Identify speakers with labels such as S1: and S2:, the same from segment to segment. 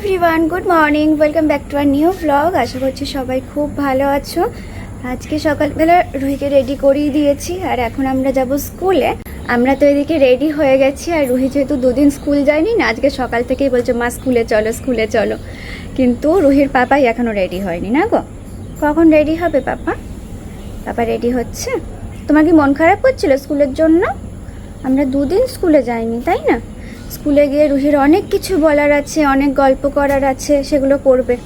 S1: Everyone good morning welcome back to our new blog আশা করছি সবাই খুব ভালো আছো। আজকে সকালবেলা রুহিকে রেডি করিয়ে দিয়েছি, আর এখন আমরা যাব স্কুলে। আমরা তো এদিকে রেডি হয়ে গেছি, আর রুহি যেহেতু দুদিন স্কুল যায়নি না, আজকে সকাল থেকেই বলছে, মা, স্কুলে চলো স্কুলে চলো। কিন্তু রুহির পাপাই এখনও রেডি হয়নি, না গো? কখন রেডি হবে পাপা? পাপা রেডি হচ্ছে? তোমার কি মন খারাপ করছিল স্কুলের জন্য? আমরা দুদিন স্কুলে যাইনি, তাই না? স্কুলে গিয়ে রুহির অনেক কিছু বলার আছে, অনেক গল্প করার আছে, সেগুলো করবে।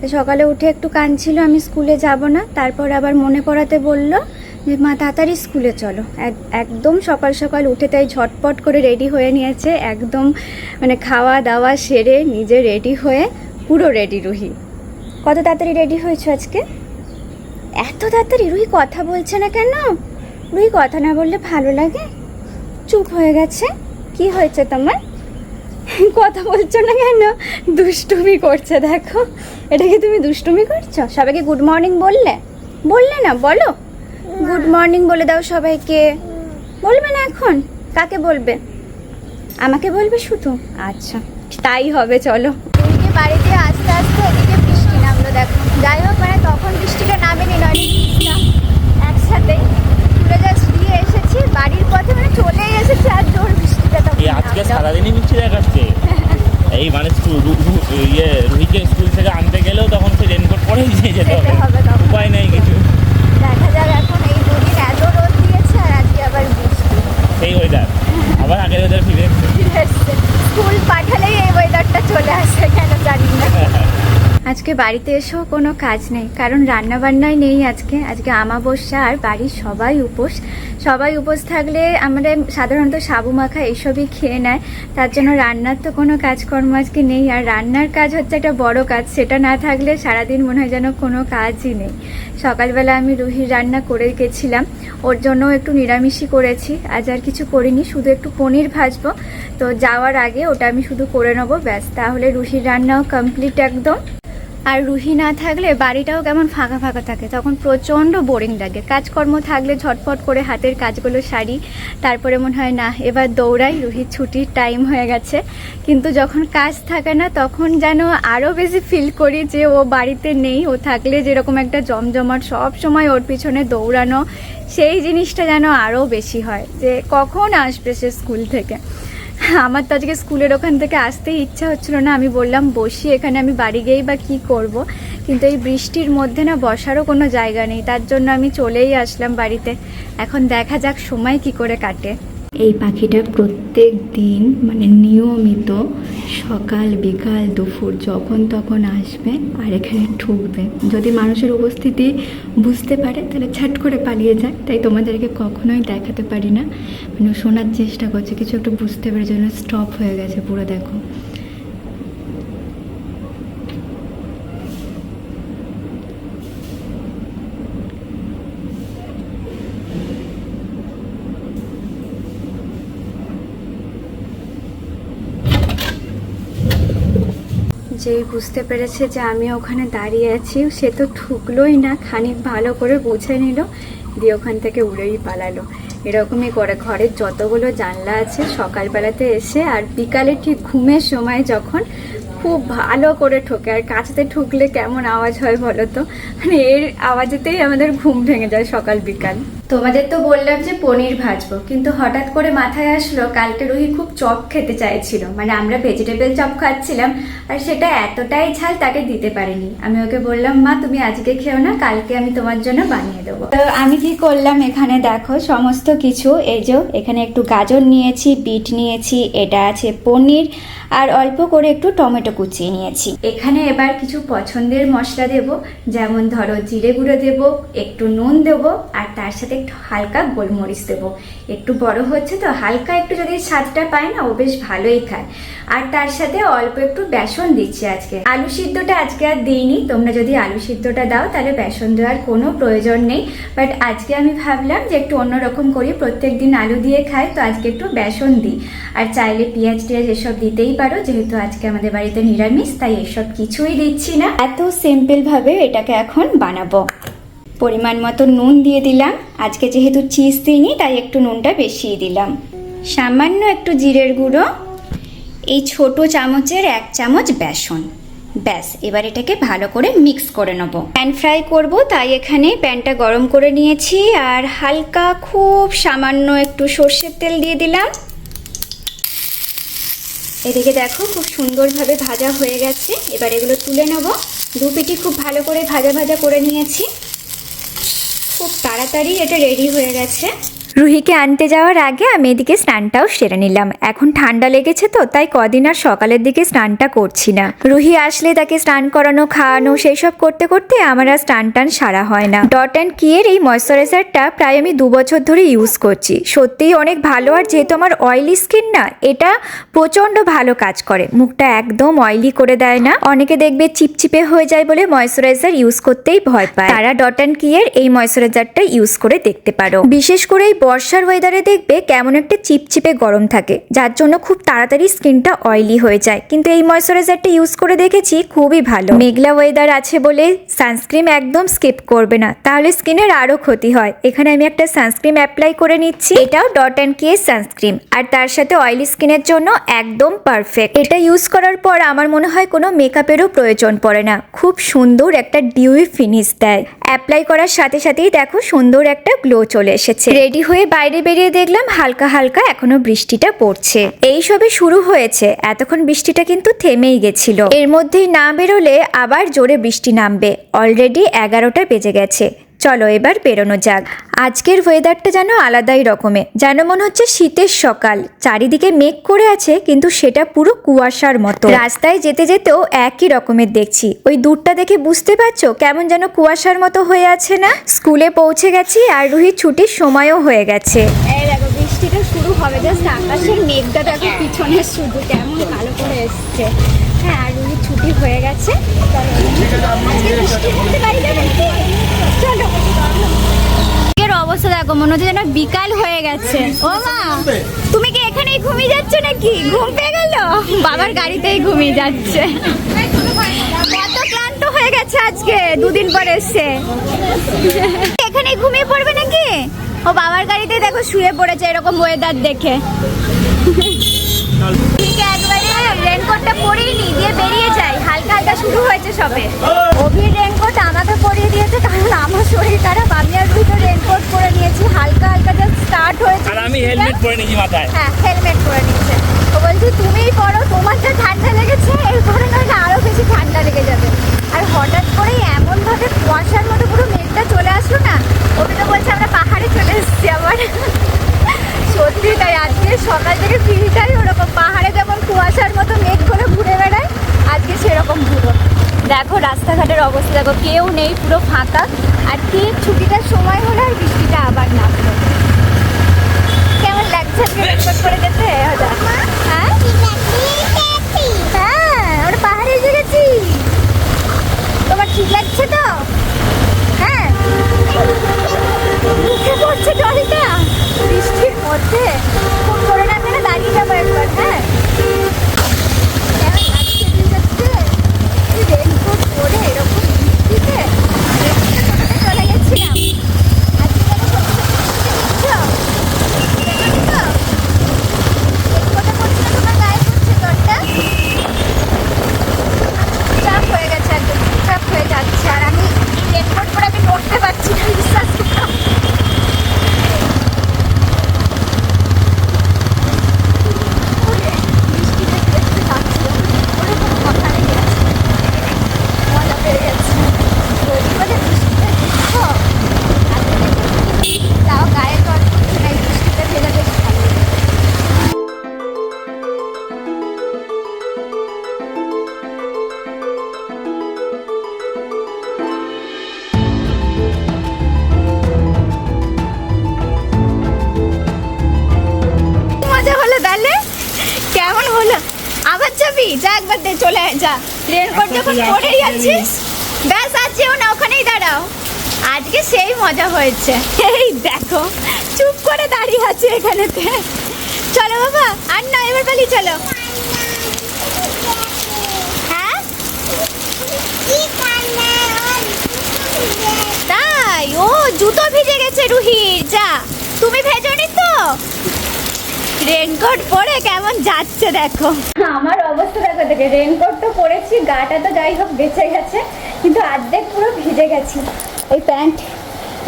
S1: তো সকালে উঠে একটু কাঁদছিল, আমি স্কুলে যাব না। তারপর আবার মনে করাতে বলল যে, মা, তাড়াতাড়ি স্কুলে চলো। এক- একদম সকাল সকাল উঠে তাই ঝটপট করে রেডি হয়ে নিয়েছে। একদম মানে খাওয়া দাওয়া সেরে নিজে রেডি হয়ে পুরো রেডি রুহি। কত তাড়াতাড়ি রেডি হয়েছো আজকে? এত তাড়াতাড়ি? রুহি কথা বলছে না কেন? রুহি কথা না বললে ভালো লাগে। চুপ হয়ে গেছে। কি হয়েছে তোমার? কথা বলছো না কেন? দুষ্টুমি করছে দেখো। এটা কি তুমি দুষ্টুমি করছ? সবাইকে গুড মর্নিং বললে? বললে না বলো। গুড মর্নিং বলে দাও সবাইকে। বলবে না এখন? কাকে বলবে? আমাকে বলবে শুধু? আচ্ছা তাই হবে চলো। এদিকে বাড়িতে আস্তে আস্তে এদিকে বৃষ্টি নামলো দেখো। যাই হোক মানে তখন বৃষ্টিটা নামেনি নয় একসাথেই তুলে জাস্ট দিয়ে এসেছি। বাড়ির পথে মানে চলেই এসেছি আর জোর
S2: এই আজকে সারাদিনই মিষ্টি দেখাচ্ছে এই মানে স্কুল ইয়ে রুহিকে স্কুল থেকে আনতে গেলেও তখন সে রেনকোট পরেই যেতে হবে। উপায় নেই কিছু
S1: দেখা যাক এখন এই দুদিন এত রোদ দিয়েছে আর আজকে আবার বৃষ্টি
S2: সেই ওয়েদার আবার আগের ওয়েদার ফিরে এসছে।
S1: ফিরে এসছে। স্কুল পাঠালেই এই ওয়েদারটা চলে আসে কেন জানি না আজকে বাড়িতে এসেও কোনো কাজ নেই, কারণ রান্না বান্নাই নেই আজকে। আজকে আমাবস্যা আর বাড়ির সবাই উপোস। সবাই উপোস থাকলে আমরা সাধারণত সাবু মাখা এইসবই খেয়ে নেয়। তার জন্য রান্নার তো কোনো কাজকর্ম আজকে নেই। আর রান্নার কাজ হচ্ছে একটা বড় কাজ, সেটা না থাকলে সারাদিন মনে হয় যেন কোনো কাজই নেই। সকালবেলা আমি রুহির রান্না করে গেছিলাম। ওর জন্য একটু নিরামিষই করেছি। আজ আর কিছু করিনি, শুধু একটু পনির ভাজবো। তো যাওয়ার আগে ওটা আমি শুধু করে নেব, ব্যাস। তাহলে রুহির রান্নাও কমপ্লিট একদম। আর রুহি না থাকলে বাড়িটাও কেমন ফাঁকা ফাঁকা থাকে। তখন প্রচণ্ড বোরিং লাগে। কাজকর্ম থাকলে ঝটপট করে হাতের কাজগুলো সারি, তারপরে মনে হয় না এবার দৌড়াই, রুহির ছুটির টাইম হয়ে গেছে। কিন্তু যখন কাজ থাকে না, তখন যেন আরও বেশি ফিল করি যে ও বাড়িতে নেই, ও থাকলে যেরকম একটা জমজমাট সব সময় ওর পিছনে দৌড়ানো, সেই জিনিসটা যেন আরও বেশি হয় যে কখন আসবে সে স্কুল থেকে। আমার তো আজকে স্কুলের ওখান থেকে আসতেই ইচ্ছা হচ্ছিল না। আমি বললাম, বসি এখানে, আমি বাড়ি গিয়েই বা কি করব? কিন্তু এই বৃষ্টির মধ্যে না বসারও কোনো জায়গা নেই। তার জন্য আমি চলেই আসলাম বাড়িতে। এখন দেখা যাক সময় কি করে কাটে। এই পাখিটা প্রত্যেক দিন মানে নিয়মিত সকাল, বিকাল, দুপুর যখন তখন আসবে আর এখানে ঠুকবে যদি মানুষের উপস্থিতি বুঝতে পারে, তাহলে ছাট করে পালিয়ে যায়। তাই তোমাদেরকে কখনোই দেখাতে পারি না। মানে শোনার চেষ্টা করছে, কিছু একটু বুঝতে পারে জন্য স্টপ হয়ে গেছে, পুরো দেখো। যেই বুঝতে পেরেছে যে আমি ওখানে দাঁড়িয়ে আছি, সে তো ঠুকলোই না, খানিক ভালো করে বুঝে নিল, দিয়ে ওখান থেকে উড়েই পালালো। এরকমই করে ঘরের যতগুলো জানলা আছে, সকালবেলাতে এসে আর বিকালে ঠিক ঘুমের সময় যখন খুব ভালো করে ঠোকে। আর কাছেতে ঠুকলে কেমন আওয়াজ হয় বলো তো? মানে এর আওয়াজেতেই আমাদের ঘুম ভেঙে যায় সকাল বিকাল। তোমাদের তো বললাম যে পনির ভাজবো, কিন্তু হঠাৎ করে মাথায় আসলো কালকে রুহি খুব চপ খেতে চাইছিল মানে আমরা ভেজিটেবল চপ খাচ্ছিলাম, আর সেটা এতটাই ঝাল তাকে দিতে পারিনি। আমি ওকে বললাম, মা, তুমি আজকে খেও না, কালকে আমি তোমার জন্য বানিয়ে দেবো। তো আমি কি করলাম, এখানে দেখো সমস্ত কিছু, এই যে এখানে একটু গাজর নিয়েছি, বিট নিয়েছি, এটা আছে পনির, আর অল্প করে একটু টমেটো কুচিয়ে নিয়েছি। এখানে এবার কিছু পছন্দের মশলা দেব, যেমন ধরো জিরে গুঁড়ো দেব, একটু নুন দেবো, আর তার সাথে একটু হালকা গোলমরিচ দেবো। একটু বড় হচ্ছে তো, হালকা একটু যদি স্বাদটা পায় না, ও বেশ ভালোই খায়। আর তার সাথে অল্প একটু বেসন দিচ্ছি আজকে। আলু সিদ্ধটা আজকে আর দিইনি, তোমরা যদি আলু সিদ্ধটা দাও, তাহলে বেসন দেওয়ার কোনো প্রয়োজন নেই। বাট আজকে আমি ভাবলাম যে একটু অন্যরকম করি প্রত্যেক দিন আলু দিয়ে খাই, তো আজকে একটু বেসন দিই। আর চাইলে পেঁয়াজ টিয়াজ এসব দিতেই পারো, যেহেতু আজকে আমাদের বাড়িতে নিরামিষ, তাই এসব কিছুই দিচ্ছি না। এত সিম্পল ভাবে এটাকে এখন বানাবো। পরিমাণ মতো নুন দিয়ে দিলাম। আজকে যেহেতু চিজ দিইনি, তাই একটু নুনটা বেশিই দিলাম। সামান্য একটু জিরের গুঁড়ো, এই ছোট চামচের এক চামচ বেসন। ব্যাস, এবার এটাকে ভালো করে মিক্স করে নেব। প্যান ফ্রাই করব, তাই এখানে প্যানটা গরম করে নিয়েছি, আর হালকা খুব সামান্য একটু সর্ষের তেল দিয়ে দিলাম। এদিকে দেখো, খুব সুন্দরভাবে ভাজা হয়ে গেছে। এবার এগুলো তুলে নেব। দু পিটি খুব ভালো করে ভাজা ভাজা করে নিয়েছি। খুব তাড়াতাড়ি এটা রেডি হয়ে গেছে। রুহিকে আনতে যাওয়ার আগে আমি এদিকে স্নানটাও সেরে নিলাম। এখন ঠান্ডা লেগেছে তো, তাই কদিন আর সকালের দিকে স্নানটা করছি না। রুহি আসলে তাকে স্নান করানো, খাওয়ানো সেই সব করতে করতে আমার আর স্নান টান সারা হয় না। ডট অ্যান্ড কিয়ের এই ময়শ্চারাইজারটা প্রায় আমি দু বছর ধরে ইউজ করছি। সত্যিই অনেক ভালো আর যেহেতু আমার অয়েলি স্কিন না, এটা প্রচণ্ড ভালো কাজ করে। মুখটা একদম অয়েলি করে দেয় না। অনেকে দেখবে চিপচিপে হয়ে যায় বলে ময়শ্চারাইজার ইউজ করতেই ভয় পায়। তারা ডট অ্যান্ড কিয়ের এই ময়শ্চারাইজারটা ইউজ করে দেখতে পারো। বিশেষ করে এই বর্ষার ওয়েদারে দেখবে কেমন একটা চিপচিপে গরম থাকে, যার জন্য খুব তাড়াতাড়ি স্কিনটা অয়েলি হয়ে যায়। কিন্তু এই ময়শ্চারাইজারটা ইউজ করে দেখেছি খুবই ভালো। মেঘলা ওয়েদার আছে বলে সানস্ক্রিন একদম স্কিপ করবে না, তাহলে স্কিনের আরও ক্ষতি হয়। এখানে আমি একটা সানস্ক্রিন অ্যাপ্লাই করে নিচ্ছি। এটাও ডট অ্যান্ড কে সানস্ক্রিন আর তার সাথে অয়েলি স্কিনের জন্য একদম পারফেক্ট এটা ইউজ করার পর আমার মনে হয় কোনো মেকআপেরও প্রয়োজন পড়ে না। খুব সুন্দর একটা ডিউই ফিনিশ দেয়। অ্যাপ্লাই করার সাথে সাথেই দেখো সুন্দর একটা গ্লো চলে এসেছে। রেডি হয়ে বাইরে বেরিয়ে দেখলাম হালকা হালকা এখনও বৃষ্টিটা পড়ছে। এই সবে শুরু হয়েছে। এতক্ষণ বৃষ্টিটা কিন্তু থেমেই গেছিল। এর মধ্যেই না বেরোলে আবার জোরে বৃষ্টি নামবে। অলরেডি এগারোটা বেজে গেছে। চলো এবার বেরোনো যাক। আজকের ওয়েদারটা যেন আলাদাই রকমের। যেন মনে হচ্ছে শীতের সকাল। চারিদিকে মেঘ করে আছে, কিন্তু সেটা পুরো কুয়াশার মতো। রাস্তায় যেতে যেতেও একই রকমের দেখছি। ওই দূরটা দেখে বুঝতে পারছ কেমন যেন কুয়াশার মতো হয়ে আছে না? স্কুলে পৌঁছে গেছি আর রুহির ছুটির সময়ও হয়ে গেছে। বৃষ্টিটা শুরু হবে। জাস্ট আকাশের মেঘটা দেখো পিছনে শুধু কেমন ভালো করে এসছে। হ্যাঁ ছুটি হয়ে গেছে। অবস্থা দেখো মনে হচ্ছে যেন বিকাল হয়ে গেছে। ও মা তুমি কি এখানেই ঘুমিয়ে যাচ্ছ নাকি? ঘুম পেয়ে গেল? বাবার গাড়িতেই ঘুমিয়ে যাচ্ছে। কত ক্লান্ত হয়ে গেছে আজকে দুদিন পর এসছে। এখানেই ঘুমিয়ে পড়বে নাকি? ও বাবার গাড়িতে দেখো শুয়ে পড়েছে এরকম ওয়েদার দেখে। ঠিক একবারে রেনকোটটা পরেই নি দিয়ে বেরিয়ে যাই। হালকা হালকা শুরু হয়েছে সবে। অভির রেনকোট আমাকে পরিয়ে দিয়েছে কারণ আমার শরীর খারাপ। আমি আর দুটো রেনকোট পরে নিয়েছি হালকা হালকা জাস্ট স্টার্ট হয়েছে।
S2: আর আমি হেলমেট পরে নিয়েছি মাথায়।
S1: হ্যাঁ হেলমেট পরে নিচ্ছে তো বলছি তুমিই পরো তোমার যা ঠান্ডা লেগেছে এরপরে নইলে আরও বেশি ঠান্ডা লেগে যাবে। আর হঠাৎ করেই এমন ভাবে কুয়াশার মতো পুরো মেঘটা চলে আসলো না ওটা তো বলছে আমরা পাহাড়ে চলে এসেছি আবার। সত্যি তাই, আজকে সকাল থেকে ফিলটাই ওরকম পাহাড়ে যেমন কুয়াশার মতো মেঘ করে ঘুরে বেড়ায়, আজকে সেরকম ঘুরো। দেখো রাস্তাঘাটের অবস্থা, দেখো কেউ নেই, পুরো ফাঁকা। আর ঠিক ছুটিটার সময় হলে আর বৃষ্টিটা আবার নামলো কেমন লাগছে আজকে রেকর্ড করে যেতে? হ্যাঁ? হ্যাঁ আমরা পাহাড়ে এসে তোমার ঠিক লাগছে তো? হ্যাঁ? মুখে পড়ছে জলটা। মধ্যে খুব করে না দাঁড়িয়ে যাব একবার হ্যাঁ? যা একবার দে চলে আয়, যা। রেনকোট যখন পরেই আছিস ব্যাস আর যেও না ওখানেই দাঁড়াও। আজকে সেই মজা হয়েছে। এই দেখো চুপ করে দাঁড়িয়ে আছে এখানেতে। চলো বাবা আর না এবার পালি চলো। হ্যাঁ? তাই ও জুতো ভিজে গেছে রুহির যা। তুমি ভেজনি তো? রেনকোট পরে কেমন যাচ্ছে দেখো। আমার অবস্থা দেখো দেখে রেনকোট তো পরেছি গাটা তো যাই হোক বেঁচে গেছে কিন্তু অর্ধেক পুরো ভিজে গেছি। এই প্যান্ট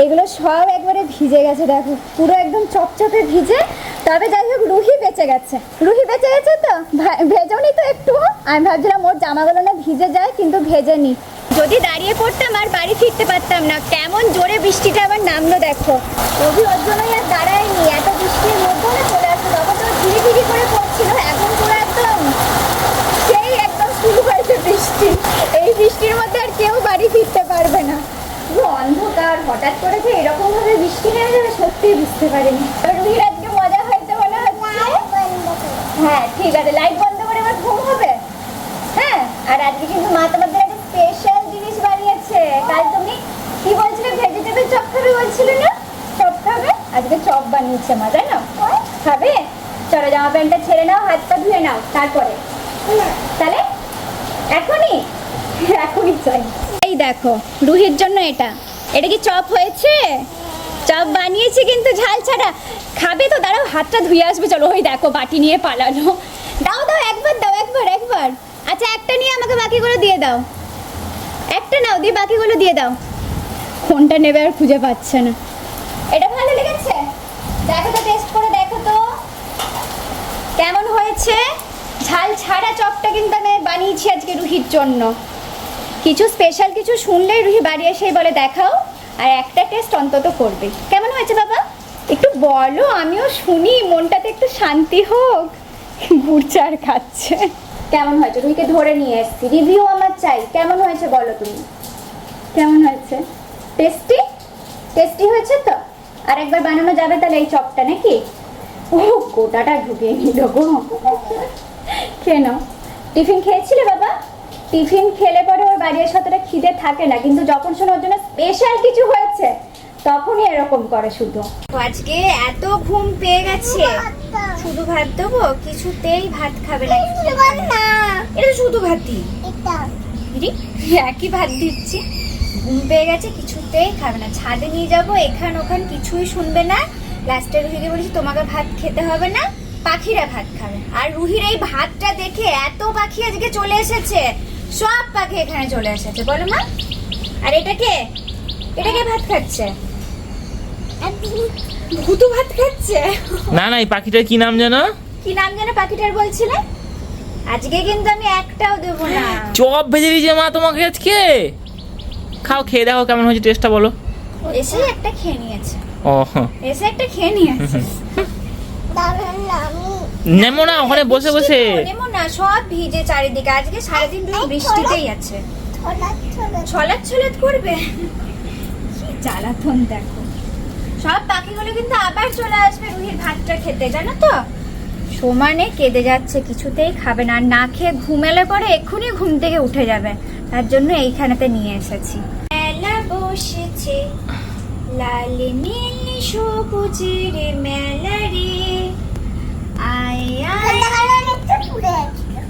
S1: এগুলো সব একবারে ভিজে গেছে দেখো পুরো একদম চপচপে ভিজে তবে যাই হোক রুহি বেঁচে গেছে। রুহি বেঁচে গেছে তো? ভেজোনি তো একটু। আমি ভাবছিলাম ওর জামাগুলো না ভিজে যায় কিন্তু ভেজেনি যদি দাঁড়িয়ে পড়তাম আর বাড়ি ফিরতে পারতাম না কেমন জোরে বৃষ্টিটা আবার নামলো দেখো। রবি ওর জন্যই আর দাঁড়ায়নি এত বৃষ্টির মধ্যে চলে ধীরে করে পড়ছিল এখন পুরো একদম সেই একদম শুরু হয়েছে বৃষ্টি। এই বৃষ্টির মধ্যে আর কেউ বাড়ি ফিরতে পারবে না। পুরো অন্ধকার হঠাৎ করে যে এরকম ভাবে বৃষ্টি নেমে যাবে সত্যি বুঝতে পারিনি। রুহির আজকে মজা হয়েছে মনে হচ্ছে। হ্যাঁ ঠিক আছে লাইট বন্ধ করে আমার ঘুম হবে? হ্যাঁ আর আজকে কিন্তু মা তোমাদের একটা স্পেশাল জিনিস বানিয়েছে। কাল তুমি কি বলছিলে? ভেজিটেবল চপ খাবে বলছিলে না? চপ খাবে? আজকে চপ বানিয়েছে মা জানো খাবে? চলো জামা প্যান্টটা ছেড়ে নাও হাত পা ধুয়ে নাও, তারপরে। তাহলে, এখনই এখনই চাই এই দেখো, রুহির জন্য এটা। এটা কি চপ হয়েছে? চপ বানিয়েছি কিন্তু ঝাল ছাড়া। খাবে তো, দাঁড়াও, হাতটা ধুয়ে আসবে, চলো, ওই দেখো, বাটি নিয়ে পালালো। দাও দাও, একবার দাও, একবার একবার। আচ্ছা একটা নিয়ে আমাকে বাকিগুলো দিয়ে দাও। একটা নাও, দিয়ে বাকিগুলো দিয়ে দাও। কোনটা নেবে আর খুঁজে পাচ্ছে না। এটা ভালো লেগেছে? দেখো তো টেস্ট করে দেখো। কেমন হয়েছে? ঝাল ছাড়া চপটা কিন্তু আমি বানিয়েছি আজকে রুহির জন্য। কিছু স্পেশাল কিছু শুনলেই রুহি বাড়ি এসেই বলে, দেখাও। আর একটা টেস্ট অন্তত করবে। কেমন হয়েছে বাবা? একটু বলো, আমিও শুনি, মনটাতে একটু শান্তি হোক। গুড়চার খাচ্ছে। কেমন হয়েছে? রুহিকে ধরে নিয়ে এসছি। রিভিউ আমার চাই। কেমন হয়েছে বলো তুমি? কেমন হয়েছে? টেস্টি টেস্টি হয়েছে তো? আর একবার বানানো যাবে তাহলে এই চপটা নাকি? ও গোটাটা ঢুকিয়ে নিল গো। খেয়ে নাও। টিফিন খেয়েছিলে বাবা? টিফিন খেলে পরে ওর বাড়ি এসে অতটা খিদে থাকে না কিন্তু যখন শোনো ওর জন্য স্পেশাল কিছু হয়েছে তখনই এরকম করে শুধু। আজকে এত ঘুম পেয়ে গেছে। শুধু ভাত দেবো? কিছুতেই ভাত খাবে না। এটা শুধু ভাতই দিদি একই ভাত দিচ্ছি। ঘুম পেয়ে গেছে কিছুতেই খাবে না। ছাদে নিয়ে যাব এখান ওখান কিছুই শুনবে না। লাস্টে রুহিকে বলেছি তোমাকে ভাত খেতে হবে না পাখিরা ভাত খাবে। আর রুহির এই ভাতটা দেখে এত পাখি আজকে চলে এসেছে সব পাখি এখানে চলে এসেছে। বলো মা আর এটা কে? এটা কে ভাত খাচ্ছে? ভুতু ভাত খাচ্ছে?
S2: না না এই পাখিটার কি নাম জানো
S1: কি নাম যেন পাখিটার বলছিলে? আজকে কিন্তু আমি একটাও দেবো না।
S2: চপ ভেজে দিয়েছে মা তোমাকে আজকে। খাও খেয়ে দেখো কেমন হয়েছে টেস্টটা বলো।
S1: এসে একটা খেয়ে নিয়েছে।
S2: ও।
S1: এসে একটা খেয়ে নিয়েছে
S2: নেমো না ওখানে বসে বসে।
S1: নেমো না সব ভিজে চারিদিকে। আজকে সারাদিন ধরে বৃষ্টিতেই আছে। ছলাৎ ছলাৎ করবে? জ্বালাতন দেখো। সব পাখিগুলো কিন্তু আবার চলে আসবে রুহির ভাতটা খেতে জানো তো? সমানে কেঁদে যাচ্ছে কিছুতেই খাবে না। আর না খেয়ে ঘুমেলে পরে এক্ষুনি ঘুম থেকে উঠে যাবে। তার জন্য এইখানেতে নিয়ে এসেছি। মেলা বসেছে। লাল নীল সবুজের মেলা রে। আয়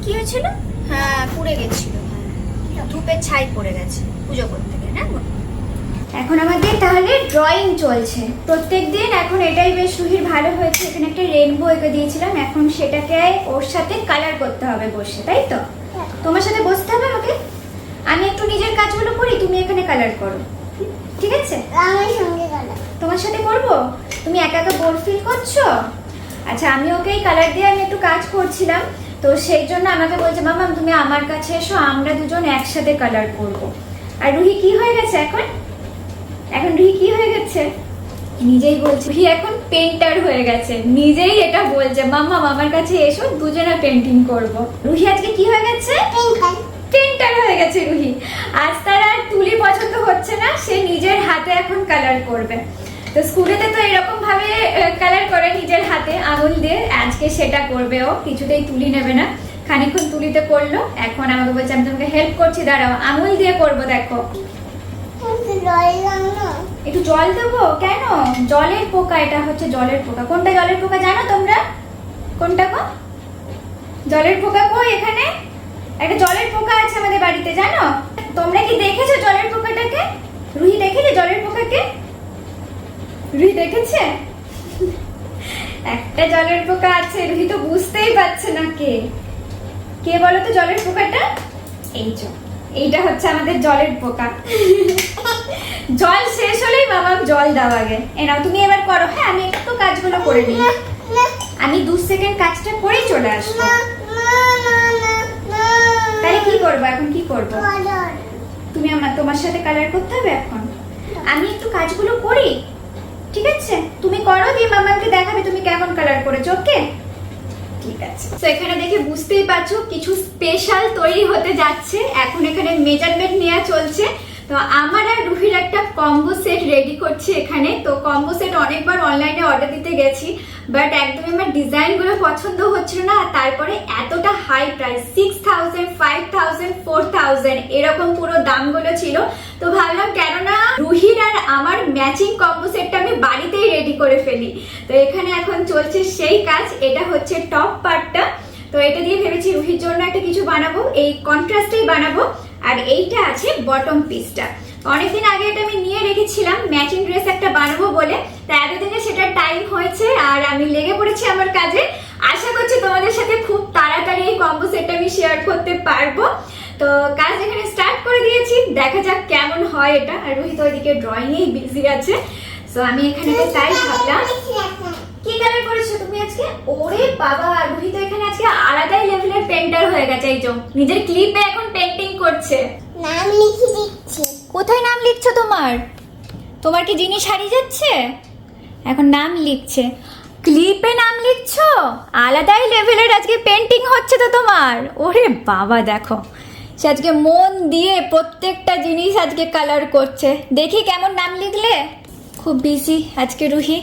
S1: কি হয়েছিল? হ্যাঁ পুড়ে গেছিল। হ্যাঁ ধূপের ছাই পড়ে গেছে পুজো করতে গিয়ে না? এখন আমাদের তাহলে ড্রয়িং চলছে। প্রত্যেক দিন এখন এটাই বেশ রুহির ভালো হয়েছে। এখানে একটা রেনবো এঁকে দিয়েছিলাম। এখন সেটাকে ওর সাথে কালার করতে হবে বসে তাই তো? তোমার সাথে বসতে হবে আমাকে আমি একটু নিজের কাজগুলো করি তুমি এখানে কালার করো। ঠিক আছে? তোমার সাথে করব? তুমি একা একা বোর ফিল করছ? আচ্ছা আমি ওকেই কালার দিয়ে আমি একটু কাজ করছিলাম। তো সেই জন্য আমাকে বলছে মামা তুমি আমার কাছে এসো আমরা দুজন একসাথে কালার করব। আর রুহি কি হয়ে গেছে এখন? এখন রুহি কি হয়ে গেছে? নিজেই বলছে রুহি এখন পেন্টার হয়ে গেছে। নিজেই এটা বলছে মামা আমার কাছে এসো দুজনে পেন্টিং করব। রুহি আজকে কি হয়ে গেছে? পেন্টার হয়ে গেছে রুহি। আজ তার আর তুলি পছন্দ হচ্ছে না, সে নিজের হাতে এখন কালার করবে। তো স্কুলেতে তো এরকম ভাবে কালার করে নিজের হাতে। আঙুল দিয়ে আজকে সেটা করবে ও, কিছুতেই তুলি নেবে না। খানিকক্ষণ তুলিতে করল এখন আমাকে বলছে, আমি তোমাকে হেল্প করছি, দাঁড়াও, আঙুল দিয়ে করব, দেখো। একটু জল দেবো? কেন? জলের পোকা, এটা হচ্ছে জলের পোকা। কোনটা জলের পোকা জানো তোমরা? কোনটা গো? জলের পোকা কই এখানে? একটা জলের পোকা আছে আমাদের বাড়িতে, জানো? তোমরা কি দেখেছ জলের পোকাটাকে? রুহি দেখেছে জলের পোকাকে? রুহি দেখেছে? একটা জলের পোকা আছে, রুহি তো বুঝতেই পারছে না কে। কে বলো তো জলের পোকাটা? এই যে, এইটা হচ্ছে আমাদের জলের পোকা। জল শেষ হলেই বাবা জল দাও আগে। এ নাও, তুমি এবার করো। হ্যাঁ আমি একটু কাজগুলো করে নিই। আমি দু সেকেন্ড কাজটা করেই চলে আসব। করব? এখন কি করব? তুমি আমার তোমার সাথে কালার করতে হবে এখন? আমি একটু কাজগুলো করি ঠিক আছে? তুমি করো দিয়ে মামাকে দেখাবে তুমি কেমন কালার করেছ ওকে? ঠিক আছে। তো এখানে দেখে বুঝতেই পারছ কিছু স্পেশাল তৈরি হতে যাচ্ছে। এখন এখানে মেজারমেন্ট নেওয়া চলছে। তো আমার আর রুহির একটা কম্বো সেট রেডি করছি এখানে। তো কম্বো সেট অনেকবার অনলাইনে অর্ডার দিতে গেছি। বাট একদমই আমার ডিজাইনগুলো পছন্দ হচ্ছিল না, আর তারপরে এতটা high price six thousand five thousand four এরকম পুরো দামগুলো ছিল। তো ভাবলাম কেননা রুহির আর আমার ম্যাচিং কম্বো সেটটা আমি বাড়িতেই রেডি করে ফেলি। তো এখানে এখন চলছে সেই কাজ, এটা হচ্ছে টপ পার্টটা তো এটা দিয়ে ভেবেছি রুহির জন্য একটা কিছু বানাবো, এই কন্ট্রাস্টেই বানাবো, আর এইটা আছে বটম পিসটা অনেকদিন আগে এটা আমি নিয়ে রেখেছিলাম ম্যাচিং ড্রেস একটা বানাবো বলে। তা এতদিনে সেটা টাইম হয়েছে আর আমি লেগে পড়েছি আমার কাজে। আশা করছি তোমাদের সাথে খুব তাড়াতাড়ি এই কম্বো সেটটা আমি শেয়ার করতে পারব। তো কাজ এখানে স্টার্ট করে দিয়েছি, দেখা যাক কেমন হয় এটা। আর রোহিত ওইদিকে ড্রয়িংয়েই বিজি আছে। তো আমি এখানে তাই ভাবলাম। কি কালার করেছ তুমি আজকে? ওরে বাবা, রোহিত এখানে আজকে আলাদাই লেভেলের পেন্টার হয়ে গেছে, এই নিজের ক্লিপে এখন পেন্টিং করছে।
S3: নাম লিখে
S1: কোথায় নাম লিখছো তোমার? তোমার কি জিনিস হারিয়ে যাচ্ছে? এখন নাম লিখছে। ক্লিপে নাম লিখছ? আলাদাই লেভেলের আজকে পেন্টিং হচ্ছে তো তোমার। ওরে বাবা, দেখো। সে আজকে মন দিয়ে প্রত্যেকটা জিনিস আজকে কালার করছে। দেখি কেমন নাম লিখলে? খুব বিজি আজকে রুহি।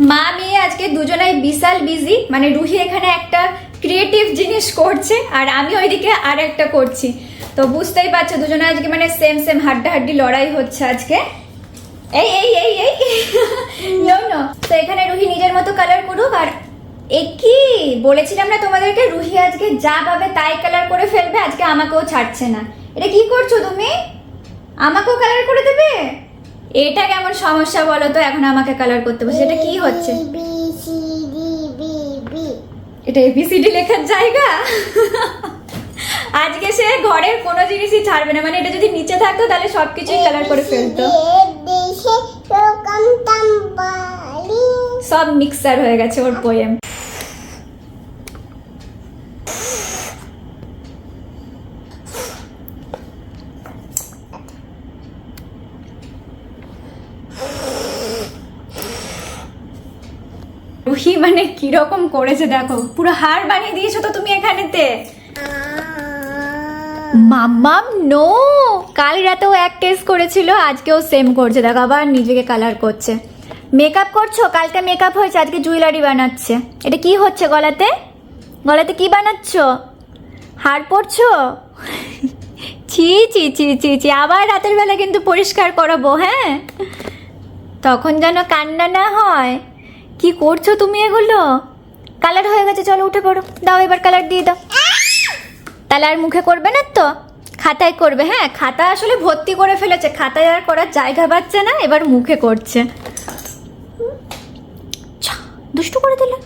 S1: মা মেয়ে আজকে দুজনাই বিশাল বিজি মানে রুহি এখানে একটা ক্রিয়েটিভ জিনিস করছে আর আমি ওইদিকে আর একটা করছি। তো বুঝতেই পারছ দুজনে আজকে মানে সেম সেম হাড্ডাহাড্ডি লড়াই হচ্ছে আজকে। এই এই এই এই। নো নো তো এখানে রুহি নিজের মতো কালার করুক আর এ কি? বলেছিলাম না তোমাদেরকে রুহি আজকে যা পাবে তাই কালার করে ফেলবে আজকে আমাকেও ছাড়ছে না। এটা কি করছ তুমি? আমাকেও কালার করে দেবে? এটা কেমন সমস্যা বলো তো এখন আমাকে কালার করতে বসে। এটা কি হচ্ছে?
S3: B C D B B
S1: এটা এবিসিডি লেখার জায়গা? আজকে সে ঘরের কোনো জিনিসই ছাড়বে না। মানে এটা যদি নিচে থাকতো, তাহলে সবকিছুই কালার করে ফেলতো। সব মিক্সার হয়ে গেছে ওর পোয়েম মানে কীরকম করেছে দেখো। পুরো হার বানিয়ে দিয়েছ তো তুমি এখানেতে। মাম্মাম নো কাল রাতেও এক কেস করেছিল, আজকেও সেম করছে। দেখো, আবার নিজেকে কালার করছে। মেকআপ করছ? কালকে মেকআপ হয়েছে, আজকে জুয়েলারি বানাচ্ছে। এটা কি হচ্ছে গলাতে? গলাতে কি বানাচ্ছ? হার পরছো? ছি ছি ছি ছি ছি, আবার রাতের বেলা কিন্তু পরিষ্কার করাবো হ্যাঁ? তখন যেন কান্না না হয়। কি করছ তুমি এগুলো? কালার হয়ে গেছে, চলো উঠে পড়ো। দাও এবার কালার দিয়ে দাও। তাহলে আর মুখে করবে না তো? খাতায় করবে হ্যাঁ? খাতা আসলে ভর্তি করে ফেলেছে। খাতায় আর করার জায়গা পাচ্ছে না, এবার মুখে করছে। দুষ্টু করে দিলে?